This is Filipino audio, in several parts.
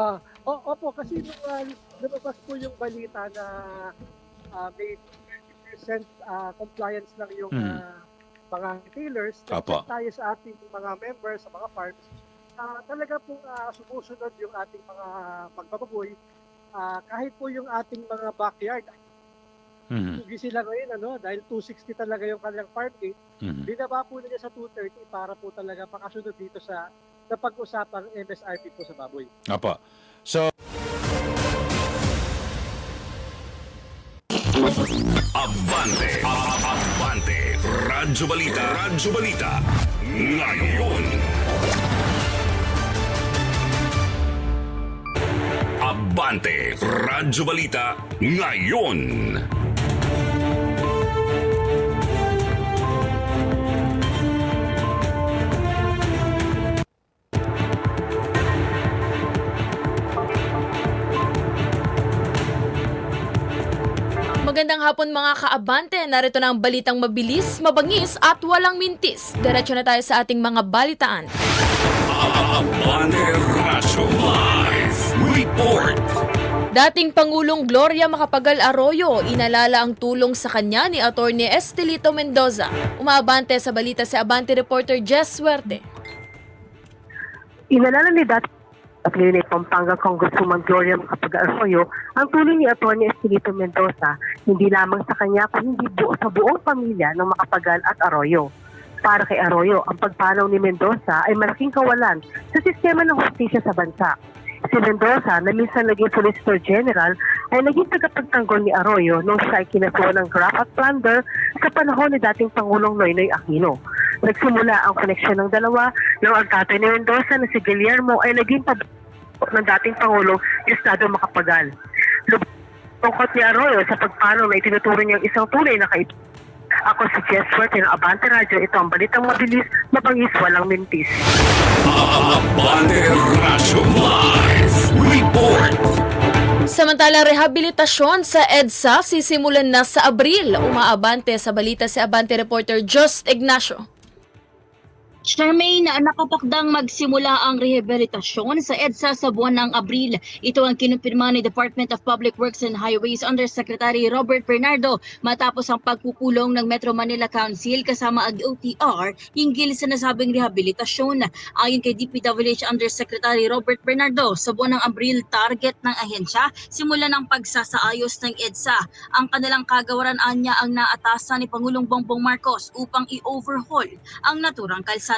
Ah, o- opo, kasi nung uh, lumabas po yung balita na ah, may 30% ah, compliance lang yung Mm. ah, mga retailers, Apo. tayo sa ating mga members, sa mga farms, ah, talaga po ah, sumusunod yung ating mga magbababoy. Ah, kahit po yung ating mga backyard, Mhm. sugi sila ngayon, ano, dahil 260 talaga yung kanilang farm gate, Mhm. binaba po nila sa 230 para po talaga makasunod dito sa sa pag-usapang MSRP po sa baboy. Apo. So, Abante, Abante, Radyo Balita, Radyo Balita, ngayon. Abante, Radyo Balita, ngayon. Magandang hapon mga kaabante. Narito na ang balitang mabilis, mabangis at walang mintis. Diretso na tayo sa ating mga balitaan. Dating Pangulong Gloria Macapagal Arroyo, inalala ang tulong sa kanya ni Atty. Estelito Mendoza. Umaabante sa balita si Abante reporter Jess Suerte. Inalala ni dati at ngayon ay Pampanga Congresswoman Gloria Macapagal Arroyo ang tulong ni Atty. Estelito Mendoza hindi lamang sa kanya kundi buo sa buong pamilya ng Macapagal at Arroyo. Para kay Arroyo, ang pagpanaw ni Mendoza ay malaking kawalan sa sistema ng hustisya sa bansa. Si Mendoza, na minsan naging Solicitor General, ay naging tagapagtanggol ni Arroyo nung siya ay kinasuhan ng graft at plunder sa panahon ni dating Pangulong Noynoy Aquino. Nagsimula ang koneksyon ng dalawa nang ang tatay ni Mendoza na si Guillermo ay naging pab- ng dating Pangulong Estado Macapagal. Lubungkot ni Arroyo sa pagpanaw na itinuturing niyang isang tunay na kaibigan. Ako si Jess Fuerte ng Abante Radio. Ito ang balitang mabilis, mabangis, walang mintis. Abante Radyo Live Report. Samantalang rehabilitasyon sa EDSA sisimulan na sa Abril. Umaabante sa balita si Abante reporter Just Ignacio. Charmaine, nakapakdang magsimula ang rehabilitasyon sa EDSA sa buwan ng Abril. Ito ang kinumpirma ni Department of Public Works and Highways Undersecretary Robert Bernardo matapos ang pagkukulong ng Metro Manila Council kasama ang OTR hinggil sa nasabing rehabilitasyon. Ayon kay DPWH Undersecretary Robert Bernardo, sa buwan ng Abril target ng ahensya simulan ang pagsasaayos ng EDSA. Ang kanilang kagawaran anya ang naatasan ni Pangulong Bongbong Marcos upang i-overhaul ang naturang kalsada.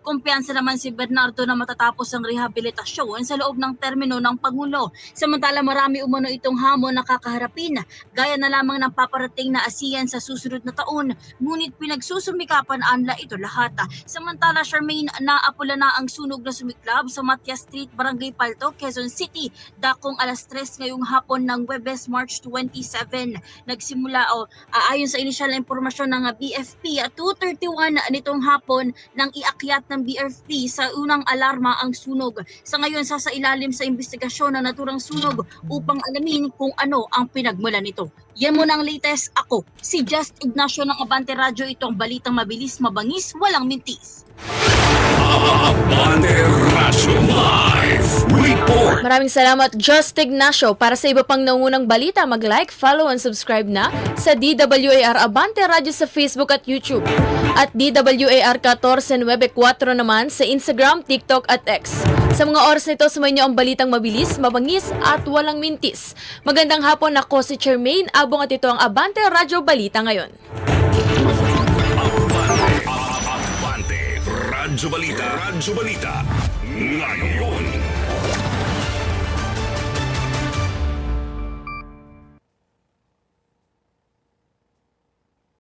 Kumpiyansa naman si Bernardo na matatapos ang rehabilitasyon sa loob ng termino ng Pangulo. Samantala marami umano itong hamon na kakaharapin, gaya na lamang ng paparating na ASEAN sa susunod na taon, ngunit pinagsusumikapan anla ito lahat. Samantala Charmaine, naapula na ang sunog na sumiklab sa Matias Street, Barangay Palto, Quezon City, dakong alas 3 ngayong hapon ng Webes, March 27. Nagsimula o ayon sa inisyal na impormasyon ng BFP at 2.31 nitong hapon nang iakyat ng BFP sa unang alarma ang sunog. Sa ngayon sasailalim sa investigasyon ng naturang sunog upang alamin kung ano ang pinagmulan nito. Yan muna ang latest. Ako, si Just Ignacio ng Abante Radio. Itong balitang mabilis, mabangis, walang mintis. Abante. Maraming salamat Just Ignacio. Para sa iba pang nangunang balita, mag-like, follow, and subscribe na sa DWAR Abante Radio sa Facebook at YouTube. At DWAR 1494 naman sa Instagram, TikTok at X. Sa mga oras nito, sumayin ang balitang mabilis, mabangis at walang mintis. Magandang hapon ako si Charmaine Abong at ito ang Abante Radio Balita ngayon. Abante Radyo Balita, Radyo Balita, ngayon.